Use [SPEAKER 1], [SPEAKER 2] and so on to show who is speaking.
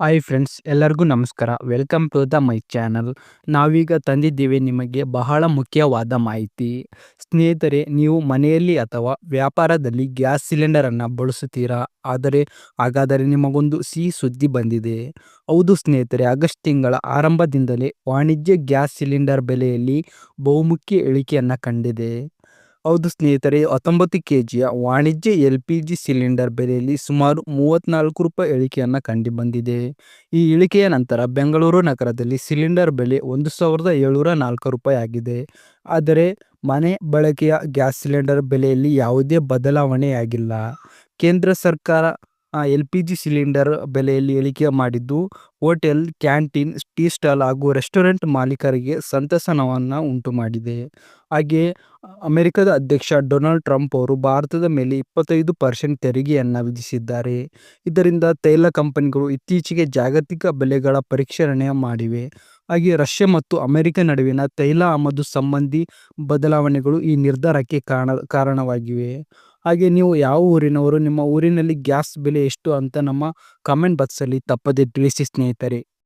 [SPEAKER 1] Hi friends ಎಲ್ಲರಿಗೂ ನಮಸ್ಕಾರ. Welcome to the my channel ನಾವೀಗ ತಂದಿದ್ದೀವಿ ನಿಮಗೆ ಬಹಳ ಮುಖ್ಯವಾದ ಮಾಹಿತಿ. ಸ್ನೇಹಿತರೆ, ನೀವು ಮನೆಯಲ್ಲಿ ಅಥವಾ ವ್ಯಾಪಾರದಲ್ಲಿ ಗ್ಯಾಸ್ ಸಿಲಿಂಡರನ್ನು ಬಳಸುತ್ತೀರಾ? ಆದರೆ, ಹಾಗಾದರೆ ನಿಮಗೊಂದು ಸಿಹಿ ಸುದ್ದಿ ಬಂದಿದೆ. ಹೌದು ಸ್ನೇಹಿತರೆ, ಆಗಸ್ಟ್ ತಿಂಗಳ ಆರಂಭದಿಂದಲೇ ವಾಣಿಜ್ಯ ಗ್ಯಾಸ್ ಸಿಲಿಂಡರ್ ಬೆಲೆಯಲ್ಲಿ ಬಹುಮುಖ್ಯ ಇಳಿಕೆಯನ್ನು ಕಂಡಿದೆ. ಹೌದು ಸ್ನೇಹಿತರೆ, ಹತ್ತೊಂಬತ್ತು ಕೆ ಜಿಯ ವಾಣಿಜ್ಯ ಎಲ್ ಪಿ ಜಿ ಸಿಲಿಂಡರ್ ಬೆಲೆಯಲ್ಲಿ ಸುಮಾರು ಮೂವತ್ತ್ನಾಲ್ಕು ರೂಪಾಯಿ ಇಳಿಕೆಯನ್ನು ಕಂಡು ಬಂದಿದೆ ಈ ಇಳಿಕೆಯ ನಂತರ ಬೆಂಗಳೂರು ನಗರದಲ್ಲಿ ಸಿಲಿಂಡರ್ ಬೆಲೆ ಒಂದು ಸಾವಿರದ ಏಳ್ನೂರ ನಾಲ್ಕು ರೂಪಾಯಿ ಆಗಿದೆ. ಆದರೆ, ಮನೆ ಬಳಕೆಯ ಗ್ಯಾಸ್ ಸಿಲಿಂಡರ್ ಬೆಲೆಯಲ್ಲಿ ಯಾವುದೇ ಬದಲಾವಣೆಯಾಗಿಲ್ಲ. ಕೇಂದ್ರ ಸರ್ಕಾರ ಎಲ್ ಪಿ ಜಿ ಸಿಲಿಂಡರ್ ಬೆಲೆಯಲ್ಲಿ ಇಳಿಕೆ ಮಾಡಿದ್ದು, ಹೋಟೆಲ್, ಕ್ಯಾಂಟೀನ್, ಟೀ ಸ್ಟಾಲ್ ಹಾಗೂ ರೆಸ್ಟೋರೆಂಟ್ ಮಾಲೀಕರಿಗೆ ಸಂತಸನವನ್ನು ಉಂಟು ಮಾಡಿದೆ ಹಾಗೆ, ಅಮೆರಿಕದ ಅಧ್ಯಕ್ಷ ಡೊನಾಲ್ಡ್ ಟ್ರಂಪ್ ಅವರು ಭಾರತದ ಮೇಲೆ ಇಪ್ಪತ್ತೈದು ಪರ್ಸೆಂಟ್ ತೆರಿಗೆಯನ್ನು ವಿಧಿಸಿದ್ದಾರೆ. ಇದರಿಂದ ತೈಲ ಕಂಪನಿಗಳು ಇತ್ತೀಚೆಗೆ ಜಾಗತಿಕ ಬೆಲೆಗಳ ಪರಿಷ್ಕರಣೆ ಮಾಡಿವೆ. ಹಾಗೆ, ರಷ್ಯಾ ಮತ್ತು ಅಮೆರಿಕ ನಡುವಿನ ತೈಲ ಆಮದು ಸಂಬಂಧಿ ಬದಲಾವಣೆಗಳು ಈ ನಿರ್ಧಾರಕ್ಕೆ ಕಾರಣ, ಕಾರಣವಾಗಿವೆ. ಹಾಗೆ ನೀವು ಯಾವ ಊರಿನವರು, ನಿಮ್ಮ ಊರಿನಲ್ಲಿ ಗ್ಯಾಸ್ ಬೆಲೆ ಎಷ್ಟು ಅಂತ ನಮ್ಮ ಕಮೆಂಟ್ ಬಾಕ್ಸಲ್ಲಿ ತಪ್ಪದೆ ತಿಳಿಸಿ ಸ್ನೇಹಿತರೆ.